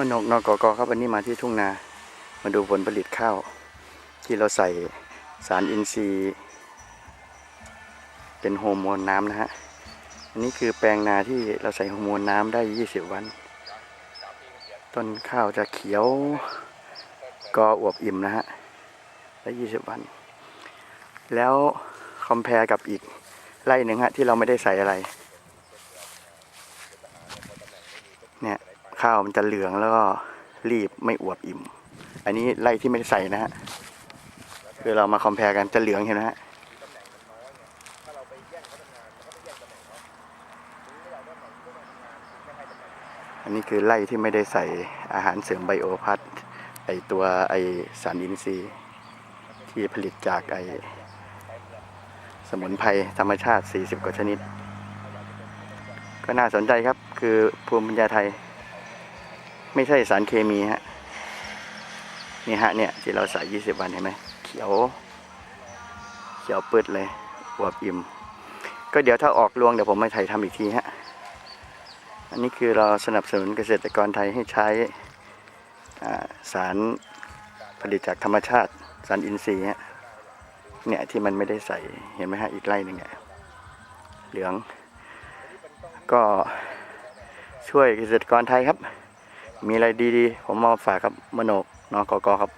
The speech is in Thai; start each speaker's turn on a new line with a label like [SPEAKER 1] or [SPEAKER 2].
[SPEAKER 1] มนกนกกครับวันนี้มาที่ทุ่งนา มาดูผลผลิตข้าว ที่เราใส่สารอินทรีย์ เป็นโฮอร์โมนน้ำนะฮะอันนี้คือแปลงนาที่เราใส่โฮอร์โมนน้ำได้ 20 วัน ต้นข้าวจะเขียวกออวบอิ่มนะฮะได้ 20 วัน แล้วคอมเพลกับอีกไร่หนึ่งฮะที่เราไม่ได้ใส่อะไรเนี่ย ข้าวมันจะเหลืองแล้วก็รีบไม่อวบอิ่ม อันนี้ไร่ที่ไม่ได้ใส่นะฮะคือเรามาคอมเพลกันจะเหลืองเห็นไหมฮะอันนี้คือไร่ที่ไม่ได้ใส่อาหารเสริมไบโอพัทไอตัวไอสารอินทรีย์ที่ผลิตจากไอสมุนไพรธรรมชาติ 40 กว่าชนิด ก็น่าสนใจครับคือภูมิปัญญาไทย ไม่ใช่สารเคมีฮะนี่ฮะเนี่ยที่เราใส่ 20 วันเห็นไหมเขียว เขียวปืดเลยอวบอิ่ม ก็เดี๋ยวถ้าออกรวงเดี๋ยวผมมาถ่ายทำอีกทีฮะ อันนี้คือเราสนับสนุนเกษตรกรไทยให้ใช้สารผลิตจากธรรมชาติ สารอินทรีย์เนี่ยที่มันไม่ได้ใส่เห็นไหมฮะอีกไร่หนึ่งอะเหลือง ก็ช่วยเกษตรกรไทยครับ มีอะไรดีๆ ผมมาฝากครับมโนกนกกครับ